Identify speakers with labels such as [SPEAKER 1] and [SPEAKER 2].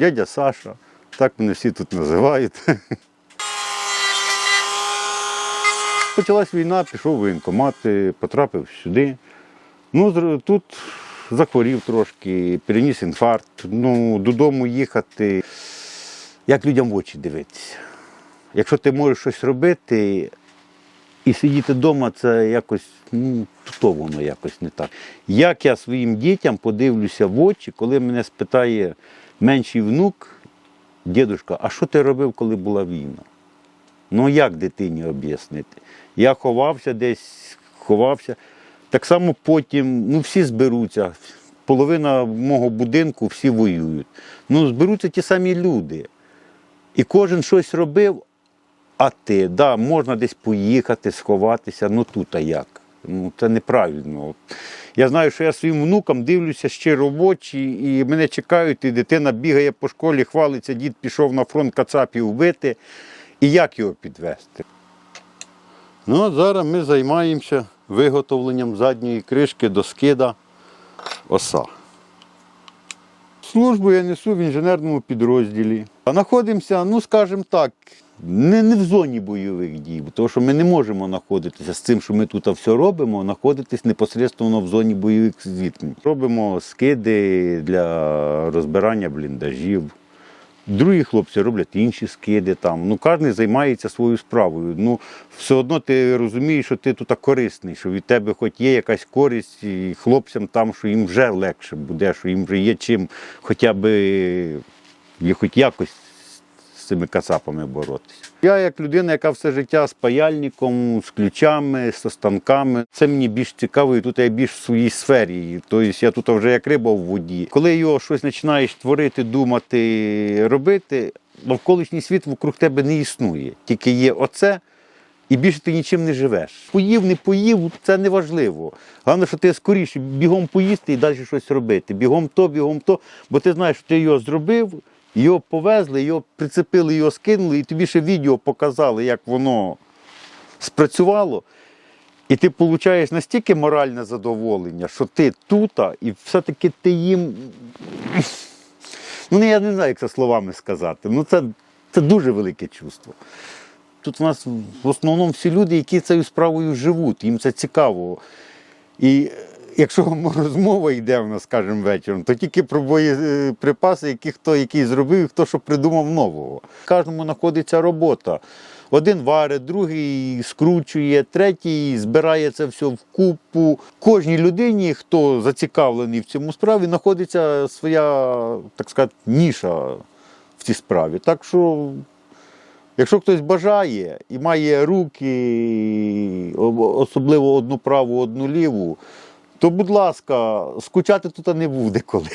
[SPEAKER 1] Дядя Саша, так мене всі тут називають. Почалась війна, пішов в воєнкомат, потрапив сюди. Ну, тут захворів трошки, переніс інфаркт. Ну, додому їхати, як людям в очі дивитися. Якщо ти можеш щось робити і сидіти вдома, це якось, ну, то воно якось не так. Як я своїм дітям подивлюся в очі, коли мене спитає менший внук, дідушка, а що ти робив, коли була війна? Ну як дитині об'яснити? Я ховався десь, ховався. Так само потім, ну всі зберуться. Половина мого будинку всі воюють. Ну, зберуться ті самі люди. І кожен щось робив, а ти, да, можна десь поїхати, сховатися, ну тут а як? Ну, це неправильно. Я знаю, що я своїм внукам дивлюся ще робочі, і мене чекають, і дитина бігає по школі, хвалиться, дід пішов на фронт кацапів вбити. І як його підвести? Ну, а зараз ми займаємося виготовленням задньої кришки до скида оса. Службу я несу в інженерному підрозділі. А знаходимося, ну скажімо так, не, не в зоні бойових дій, тому що ми не можемо знаходитися з цим, що ми тут все робимо, знаходитись непосередньо в зоні бойових зіткнень. Робимо скиди для розбирання бліндажів. Другі хлопці роблять інші скиди там. Ну, кожен займається своєю справою. Ну, все одно ти розумієш, що ти тут корисний, що від тебе хоч є якась користь, і хлопцям там, що їм вже легше буде, що їм вже є чим хоча б хоч якось цими кацапами боротися. Я як людина, яка все життя з паяльником, з ключами, з станками, це мені більш цікаво, і тут я більш в своїй сфері. Тобто я тут вже як риба в воді. Коли його щось починаєш творити, думати, робити, навколишній світ вокруг тебе не існує. Тільки є оце. І більше ти нічим не живеш. Поїв, не поїв, це не важливо. Головне, що ти скоріше бігом поїсти і далі щось робити. Бігом то, бігом то, бо ти знаєш, що ти його зробив, його повезли, його прицепили, його скинули, і тобі ще відео показали, як воно спрацювало. І ти отримуєш настільки моральне задоволення, що ти тут, і все-таки ти їм. Ну, я не знаю, як це словами сказати. Ну, це, це дуже велике чувство. Тут у нас в основному всі люди, які цією справою живуть, їм це цікаво. І якщо розмова йде в нас, скажімо, вечором, то тільки про боєприпаси, які хто який зробив, хто що придумав нового. Кожному знаходиться робота. Один варить, другий скручує, третій збирає це все в купу. Кожній людині, хто зацікавлений в цьому справі, знаходиться своя, так сказати, ніша в цій справі. Так що Якщо хтось бажає і має руки, особливо одну праву, одну ліву, то, будь ласка, скучати тут не буде коли.